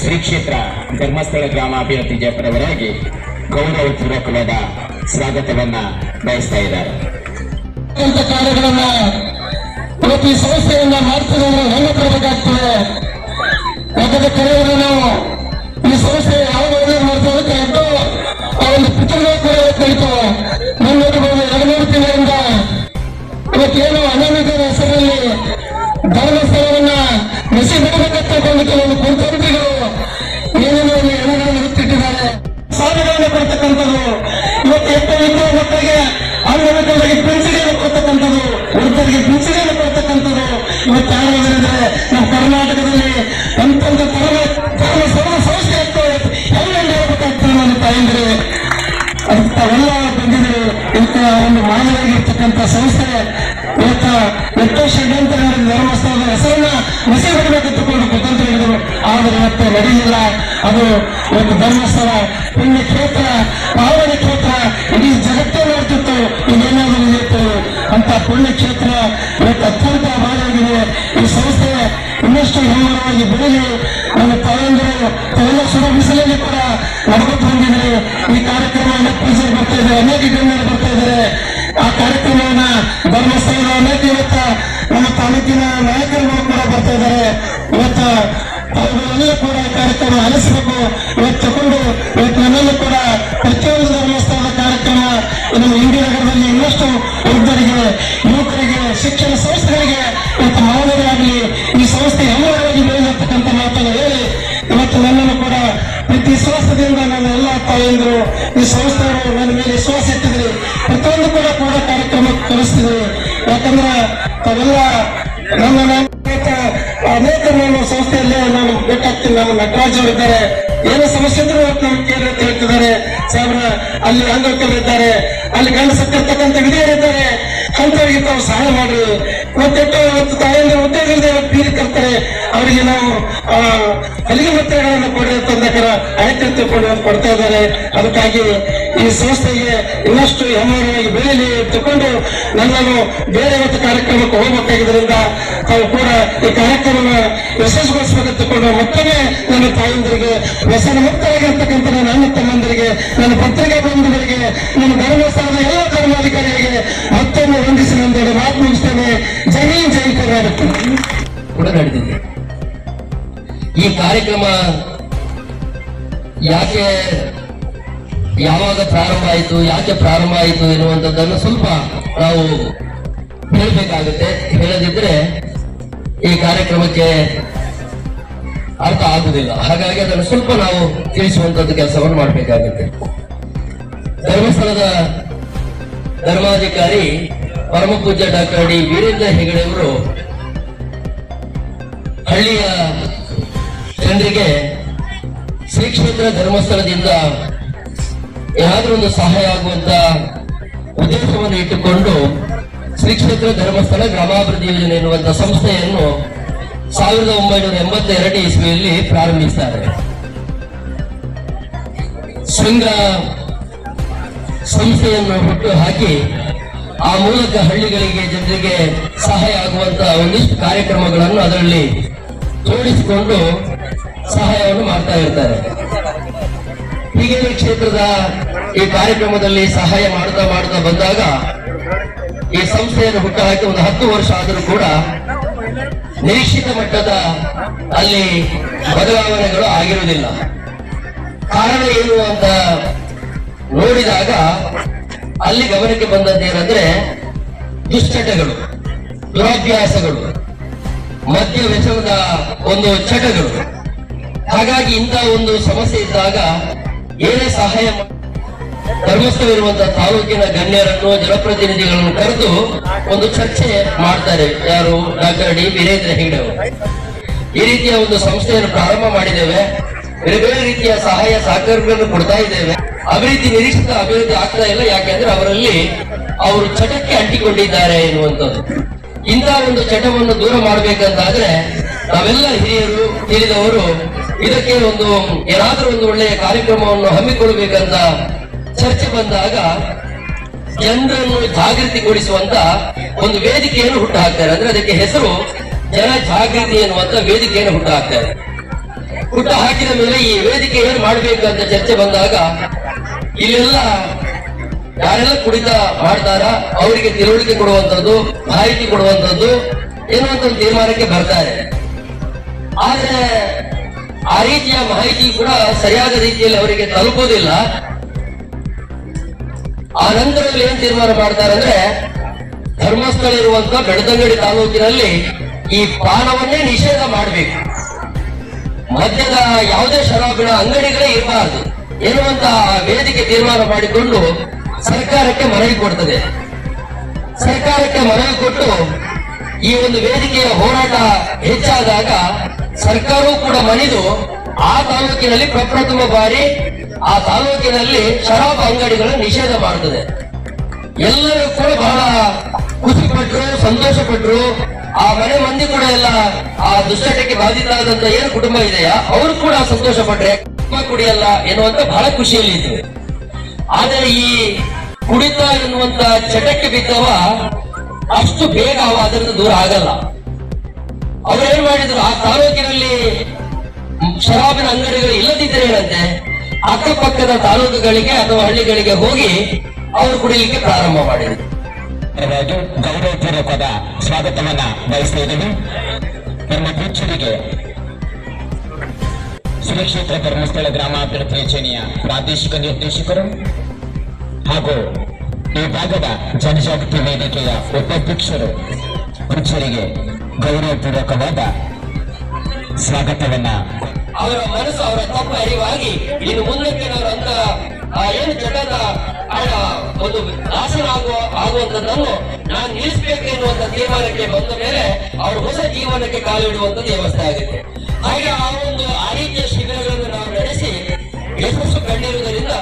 ಶ್ರೀ ಕ್ಷೇತ್ರ ಧರ್ಮಸ್ಥಳ ಗ್ರಾಮಾಭಿವೃದ್ಧಿ ಜಯಪುರವರಾಗಿ ಗೌರವ ಪೂರ್ವಕವಾದ ಸ್ವಾಗತವನ್ನ ಬಯಸ್ತಾ ಇದ್ದಾರೆ. ಕಾರ್ಯಗಳನ್ನ ಪ್ರತಿ ಸಂಸ್ಥೆಯನ್ನ ಮಾಡ್ತಿದ್ರೆ ಹೆಂಗೆ ಬರಬೇಕಾಗ್ತದೆ ಕರೆಯೋದು ಯಾರಾದ್ರೆ ನಮ್ಮ ಕರ್ನಾಟಕದಲ್ಲಿ ಧರ್ಮ ಸರ್ವ ಸಂಸ್ಥೆ ಎಲ್ಲ ಹೇಳ್ಬೇಕಾಗ್ತದೆ ಬಂದಿದ್ರು ಇಂಥ ಒಂದು ಸಂಸ್ಥೆ ಇವತ್ತ ಎಷ್ಟೋ ಷಡ್ಯಂತ್ರ ಧರ್ಮಸ್ಥಳದ ಹೆಸರನ್ನ ಮಸಿ ಬಿಡಬೇಕಂತಕೊಂಡು ಕುತಂತ್ರ ಹಿಡಿದರು. ಆದರೆ ಇವತ್ತು ನಡೆಯಲಿಲ್ಲ. ಅದು ಇವತ್ತು ಧರ್ಮಸ್ಥಳ ಪುಣ್ಯ ಕ್ಷೇತ್ರ ಪಾವನ ಅಂತ ಪುಣ್ಯ ಕ್ಷೇತ್ರ ಇವತ್ತು ಅತ್ಯಂತ ಭಾರಿಯಾಗಿದೆ. ಈ ಸಂಸ್ಥೆ ಇನ್ನಷ್ಟು ಹೆಮ್ಮರವಾಗಿ ಬೆಳೆದು ನನ್ನ ತಾಯಂದಿರು ತಾವೆಲ್ಲ ಸುರ ಬಿಸಿಲಲ್ಲಿ ಕೂಡ ನಡೆದು ಬಂದಿದ್ದಾರೆ. ಈ ಕಾರ್ಯಕ್ರಮ ಬರ್ತಾ ಇದ್ದಾರೆ. ಅನೇಕ ಗಣ್ಯರು ಬರ್ತಾ ಇದ್ದಾರೆ. ಆ ಕಾರ್ಯಕ್ರಮವನ್ನ ಧರ್ಮಸ್ಥಳದ ಅನೇಕ ಇವತ್ತ ನಮ್ಮ ತಾಲೂಕಿನ ನಾಯಕರುಗಳು ಕೂಡ ಬರ್ತಾ ಇದ್ದಾರೆ. ಇವತ್ತ ತಾವುಗಳೆಲ್ಲ ಕೂಡ ಈ ಕಾರ್ಯಕ್ರಮ ಆಲಿಸಬೇಕು. ಇವತ್ತು ತಗೊಂಡು ಇವತ್ತು ನನ್ನಲ್ಲೂ ಕೂಡ ಪ್ರತಿಯೊಂದು ಧರ್ಮಸ್ಥಳದ ಕಾರ್ಯಕ್ರಮ ನಮ್ಮ ಇಂಡಿಯಾ ನಗರದಲ್ಲಿ ಇನ್ನಷ್ಟು ಯುವಕರಿಗೆ, ಶಿಕ್ಷಣ ಸಂಸ್ಥೆಗಳಿಗೆ ಇವತ್ತು ಮಾನವರಾಗಲಿ ಈ ಸಂಸ್ಥೆ ಎಲ್ಲರಾಗಿ ಬೆಳೆದಿರ್ತಕ್ಕಂಥ ಮಾತನ್ನು ಹೇಳಿ, ಇವತ್ತು ನನ್ನನ್ನು ಕೂಡ ಪ್ರತಿ ಸಂಸ್ಥೆಯಿಂದ ನನ್ನ ಎಲ್ಲ ತಾಯಂದರು ಈ ಸಂಸ್ಥೆಯವರು ನನ್ನ ಮೇಲೆ ವಿಶ್ವಾಸ ಇಟ್ಟಿದ್ರಿ ಪ್ರತಿಯೊಂದು ಕೂಡ ಕೂಡ ಕಾರ್ಯಕ್ರಮ ಕಲಿಸ್ತಿದ್ರಿ ಯಾಕಂದ್ರೆ ತಾವೆಲ್ಲ ನನ್ನ ಅನೇಕ ನಾನು ಸಂಸ್ಥೆಯಲ್ಲಿ ನಾನು ಬೇಕಾಗ್ತೀನಿ, ನಾನು ನಟರಾಜ್ ಅವರು ಇದ್ದಾರೆ ಏನೋ ಸಮಸ್ಯೆ ಇದ್ರು ನಮ್ಗೆ ಕೇಳಿ ಅಂತ ಹೇಳ್ತಿದ್ದಾರೆ. ಸಾಹೇಬ್ರ, ಅಲ್ಲಿ ಅಂಗವಿಕಲರಿದ್ದಾರೆ ಅಲ್ಲಿ ಗಂಡ ಸತ್ತಿರ್ತಕ್ಕಂಥ ವಿಧಿಯರಿದ್ದಾರೆ ಅಂತವರಿಗೆ ತಾವು ಸಹಾಯ ಮಾಡ್ರಿ. ಇವತ್ತೆಟ್ಟು ಇವತ್ತು ಇಲ್ಲದೆ ಇವತ್ತು ಕರ್ತಾರೆ ಅವರಿಗೆ ನಾವು ಆ, ಒತ್ತಡಗಳನ್ನು ಕೊಡಿ ಅಂತಂದಕರ ಆಯ್ತು ತಿಳ್ಕೊಂಡು ಕೊಡ್ತಾ ಇದ್ದಾರೆ. ಅದಕ್ಕಾಗಿ ಈ ಸಂಸ್ಥೆಗೆ ಇನ್ನಷ್ಟು ಹೆಮ್ಮರವಾಗಿ ಬೆಳೆಯಲಿ ತಗೊಂಡು ನನ್ನನ್ನು ಬೇರೆ ಇವತ್ತು ಕಾರ್ಯಕ್ರಮಕ್ಕೆ ಹೋಗಬೇಕಾಗಿದ್ದರಿಂದ ತಾವು ಕೂಡ ಈ ಕಾರ್ಯಕ್ರಮ ಯಶಸ್ವಿಗೊಳಿಸಬೇಕಂತ ತಗೊಂಡು ಮತ್ತೊಮ್ಮೆ ನನ್ನ ತಾಯಂದಿರಿಗೆ ವ್ಯಸನ ಮುಕ್ತವಾಗಿರ್ತಕ್ಕಂಥ ನನ್ನ ತಮ್ಮಂದಿರಿಗೆ ನನ್ನ ಪತ್ರಿಕಾ ಬಂಧುಗಳಿಗೆ ನನ್ನ ಧರ್ಮಸ್ಥಾನದ ಎಲ್ಲ ನಂದೆರಡು ಜೈ ಜೈ ಕರ್ನಾಟಕ ಕೂಡ ನಡೆದಿದೆ. ಈ ಕಾರ್ಯಕ್ರಮ ಯಾಕೆ ಯಾವಾಗ ಪ್ರಾರಂಭ ಆಯಿತು, ಯಾಕೆ ಪ್ರಾರಂಭ ಆಯಿತು ಎನ್ನುವಂಥದ್ದನ್ನು ಸ್ವಲ್ಪ ನಾವು ಹೇಳಬೇಕಾಗುತ್ತೆ. ಹೇಳದಿದ್ರೆ ಈ ಕಾರ್ಯಕ್ರಮಕ್ಕೆ ಅರ್ಥ ಆಗುವುದಿಲ್ಲ. ಹಾಗಾಗಿ ಅದನ್ನು ಸ್ವಲ್ಪ ನಾವು ತಿಳಿಸುವಂತದ್ದು ಕೆಲಸವನ್ನು ಮಾಡಬೇಕಾಗುತ್ತೆ. ಧರ್ಮಸ್ಥಳದ ಧರ್ಮಾಧಿಕಾರಿ ಪರಮ ಪೂಜ್ಯ ಡಾಕ್ಟರ್ ಡಿ ವೀರೇಂದ್ರ ಹೆಗಡೆ ಅವರು ಹಳ್ಳಿಯ ಜನರಿಗೆ ಶ್ರೀ ಕ್ಷೇತ್ರ ಧರ್ಮಸ್ಥಳದಿಂದ ಯಾವ್ದಾದ್ರು ಒಂದು ಸಹಾಯ ಆಗುವಂತ ಉದ್ದೇಶವನ್ನು ಇಟ್ಟುಕೊಂಡು ಶ್ರೀ ಕ್ಷೇತ್ರ ಧರ್ಮಸ್ಥಳ ಗ್ರಾಮಾಭಿವೃದ್ಧಿ ಯೋಜನೆ ಎನ್ನುವಂತ ಸಂಸ್ಥೆಯನ್ನು ಸಾವಿರದ ಒಂಬೈನೂರ ಎಂಬತ್ತೆರಡು ಇಸ್ವಿಯಲ್ಲಿ ಪ್ರಾರಂಭಿಸಿದ್ದಾರೆ ಶೃಂಗ ಸಂಸ್ಥೆಯನ್ನು ಹುಟ್ಟು ಹಾಕಿ ಆ ಮೂಲಕ ಹಳ್ಳಿಗಳಿಗೆ ಜನರಿಗೆ ಸಹಾಯ ಆಗುವಂತ ಒಂದಿಷ್ಟು ಕಾರ್ಯಕ್ರಮಗಳನ್ನು ಅದರಲ್ಲಿ ಜೋಡಿಸಿಕೊಂಡು ಸಹಾಯವನ್ನು ಮಾಡ್ತಾ ಇರ್ತಾರೆ. ಹೀಗೆ ಕ್ಷೇತ್ರದ ಈ ಕಾರ್ಯಕ್ರಮದಲ್ಲಿ ಸಹಾಯ ಮಾಡ್ತಾ ಮಾಡ್ತಾ ಬಂದಾಗ ಈ ಸಂಸ್ಥೆಯನ್ನು ಹುಟ್ಟು ಹಾಕಿ ಒಂದು ಹತ್ತು ವರ್ಷ ಆದರೂ ಕೂಡ ನಿರೀಕ್ಷಿತ ಮಟ್ಟದ ಅಲ್ಲಿ ಬದಲಾವಣೆಗಳು ಆಗಿರುವುದಿಲ್ಲ. ಕಾರಣ ಏನು ಅಂತ ನೋಡಿದಾಗ ಅಲ್ಲಿ ಗಮನಕ್ಕೆ ಬಂದದ್ದೇನಂದ್ರೆ ದುಶ್ಚಟಗಳು, ದುರಾಭ್ಯಾಸಗಳು, ಮದ್ಯ ವ್ಯಸನದ ಒಂದು ಚಟಗಳು. ಹಾಗಾಗಿ ಇಂಥ ಒಂದು ಸಮಸ್ಯೆ ಇದ್ದಾಗ ಏನೇ ಸಹಾಯ ಧರ್ಮಸ್ಥವಿರುವಂತಹ ತಾಲೂಕಿನ ಗಣ್ಯರನ್ನು, ಜನಪ್ರತಿನಿಧಿಗಳನ್ನು ಕರೆದು ಒಂದು ಚರ್ಚೆ ಮಾಡ್ತಾರೆ ಯಾರು? ಡಾಕ್ಟರ್ ಡಿ ವೀರೇಂದ್ರ ಹೆಗ್ಡೆ ಈ ರೀತಿಯ ಒಂದು ಸಂಸ್ಥೆಯನ್ನು ಪ್ರಾರಂಭ ಮಾಡಿದ್ದೇವೆ. ಬೇರೆ ಬೇರೆ ರೀತಿಯ ಸಹಾಯ ಸಹಕಾರಗಳನ್ನು ಕೊಡ್ತಾ ಇದ್ದೇವೆ. ಅಭಿವೃದ್ಧಿ ನಿರೀಕ್ಷಿತ ಅಭಿವೃದ್ಧಿ ಆಗ್ತಾ ಇಲ್ಲ. ಯಾಕೆಂದ್ರೆ ಅವರಲ್ಲಿ ಅವರು ಚಟಕ್ಕೆ ಅಂಟಿಕೊಂಡಿದ್ದಾರೆ ಎನ್ನುವಂಥದ್ದು. ಇಂತಹ ಒಂದು ಚಟವನ್ನು ದೂರ ಮಾಡಬೇಕಂತಾದ್ರೆ ನಾವೆಲ್ಲ ಹಿರಿಯರು ತಿಳಿದವರು ಇದಕ್ಕೆ ಒಂದು ಏನಾದರೂ ಒಂದು ಒಳ್ಳೆಯ ಕಾರ್ಯಕ್ರಮವನ್ನು ಹಮ್ಮಿಕೊಳ್ಳಬೇಕಂತ ಚರ್ಚೆ ಬಂದಾಗ ಜನರನ್ನು ಜಾಗೃತಿಗೊಳಿಸುವಂತ ಒಂದು ವೇದಿಕೆಯನ್ನು ಹುಟ್ಟು ಹಾಕ್ತಾರೆ ಅಂದ್ರೆ ಅದಕ್ಕೆ ಹೆಸರು ಜನ ಜಾಗೃತಿ ಎನ್ನುವಂತ ವೇದಿಕೆಯನ್ನು ಹುಟ್ಟು ಹಾಕ್ತಾರೆ ಹುಟ್ಟು ಹಾಕಿದ ಮೇಲೆ ಈ ವೇದಿಕೆ ಏನ್ ಮಾಡಬೇಕು ಅಂತ ಚರ್ಚೆ ಬಂದಾಗ ಇಲ್ಲೆಲ್ಲ ಯಾರೆಲ್ಲ ಕುಡಿತ ಮಾಡ್ತಾರ, ಅವರಿಗೆ ತಿಳುವಳಿಕೆ ಕೊಡುವಂತದ್ದು, ಮಾಹಿತಿ ಕೊಡುವಂತದ್ದು ಏನೋ ಅಂತ ತೀರ್ಮಾನಕ್ಕೆ ಬರ್ತಾರೆ. ಆದ್ರೆ ಆ ರೀತಿಯ ಮಾಹಿತಿ ಕೂಡ ಸರಿಯಾದ ರೀತಿಯಲ್ಲಿ ಅವರಿಗೆ ತಲುಪೋದಿಲ್ಲ ಆ ನಂತರದಲ್ಲಿ ಏನ್ ತೀರ್ಮಾನ ಮಾಡ್ತಾರೆ ಅಂದ್ರೆ ಧರ್ಮಸ್ಥಳ ಇರುವಂತ ಬೆಳದಂಗಡಿ ತಾಲೂಕಿನಲ್ಲಿ ಈ ಪಾನವನ್ನೇ ನಿಷೇಧ ಮಾಡಬೇಕು. ಮದ್ಯದ ಯಾವುದೇ ಶರಾಬಿನ ಅಂಗಡಿಗಳೇ ಇರಬಾರದು. ಎನ್ನುವಂತ ವೇದಿಕೆ ತೀರ್ಮಾನ ಮಾಡಿಕೊಂಡು ಸರ್ಕಾರಕ್ಕೆ ಮನವಿ ಕೊಡ್ತದೆ. ಸರ್ಕಾರಕ್ಕೆ ಮನವಿ ಕೊಟ್ಟು ಈ ಒಂದು ವೇದಿಕೆಯ ಹೋರಾಟ ಹೆಚ್ಚಾದಾಗ ಸರ್ಕಾರವೂ ಕೂಡ ಮಣಿದು ಆ ತಾಲೂಕಿನಲ್ಲಿ ಪ್ರಪ್ರಥಮ ಬಾರಿ ಆ ತಾಲೂಕಿನಲ್ಲಿ ಶರಾಬ್ ಅಂಗಡಿಗಳನ್ನು ನಿಷೇಧ ಮಾಡುತ್ತದೆ. ಎಲ್ಲರೂ ಕೂಡ ಬಹಳ ಖುಷಿ ಪಟ್ಟರು ಸಂತೋಷ ಪಟ್ಟರು ಆ ಮನೆ ಮಂದಿ ಕೂಡ ಎಲ್ಲ ಆ ದುಶ್ಚಟಕ್ಕೆ ಬಾಧಿತರಾದಂತ ಏನು ಕುಟುಂಬ ಇದೆಯಾ? ಅವರು ಕೂಡ ಸಂತೋಷ ಪಟ್ರೆ ಕುಡಿಮ ಕುಡಿಯಲ್ಲ ಎನ್ನುವಂತ ಬಹಳ ಖುಷಿಯಲ್ಲಿ ಇದ್ರು ಆದರೆ ಈ ಕುಡಿತ ಎನ್ನುವಂತ ಚಟಕ್ಕೆ ಬಿದ್ದವ ಅಷ್ಟು ಬೇಗ ಅವ ಅದರಿಂದ ದೂರ ಆಗಲ್ಲ. ಅವ್ರು ಏನ್ ಮಾಡಿದ್ರು, ಆ ತಾಲೂಕಿನಲ್ಲಿ ಶರಾಬಿನ ಅಂಗಡಿಗಳು ಇಲ್ಲದಿದ್ರೆ ಏನಂತೆ, ಅಕ್ಕಪಕ್ಕದ ತಾಲೂಕುಗಳಿಗೆ ಅಥವಾ ಹಳ್ಳಿಗಳಿಗೆ ಹೋಗಿ ಅವರು ಕುಡಿಲಿಕ್ಕೆ ಪ್ರಾರಂಭ ಮಾಡಿದ್ರು. ಗೌರವ ಗೌರವಪೂರ್ವಕವಾದ ಸ್ವಾಗತವನ್ನ ಬಯಸ್ತಾ ಇದ್ದೀವಿ ನಮ್ಮ ಸುರಕ್ಷಿತ ಧರ್ಮಸ್ಥಳ ಗ್ರಾಮಾಭಿವೃದ್ಧಿ ಯೋಜನೆಯ ಪ್ರಾದೇಶಿಕ ನಿರ್ದೇಶಕರು ಹಾಗೂ ಈ ಭಾಗದ ಜನಜಾಗೃತಿ ವೇದಿಕೆಯ ಉಪಾಧ್ಯಕ್ಷರು ಬುಚ್ಚರಿಗೆ ಗೌರವಪೂರ್ವಕವಾದ ಸ್ವಾಗತವನ್ನ ಅವರ ಮನಸ್ಸು ಅವರ ತಪ್ಪು ಅರಿವಾಗಿ ಇನ್ನು ಮುಂದಕ್ಕೆ ಅಂತ ಏನು ಆಳ ಒಂದು ನಾಶನ ಆಗುವ ಆಗುವಂತದ್ದನ್ನು ನಾನು ನಿಲ್ಲಿಸಬೇಕು ಎನ್ನುವಂತ ತೀರ್ಮಾನಕ್ಕೆ ಬಂದ ಮೇಲೆ ಅವರು ಹೊಸ ಜೀವನಕ್ಕೆ ಕಾಲಿಡುವಂತ ವ್ಯವಸ್ಥೆ ಆಗುತ್ತೆ. ಹಾಗೆ ಆ ಯಶಸ್ಸು ಕಂಡಿರುವುದರಿಂದ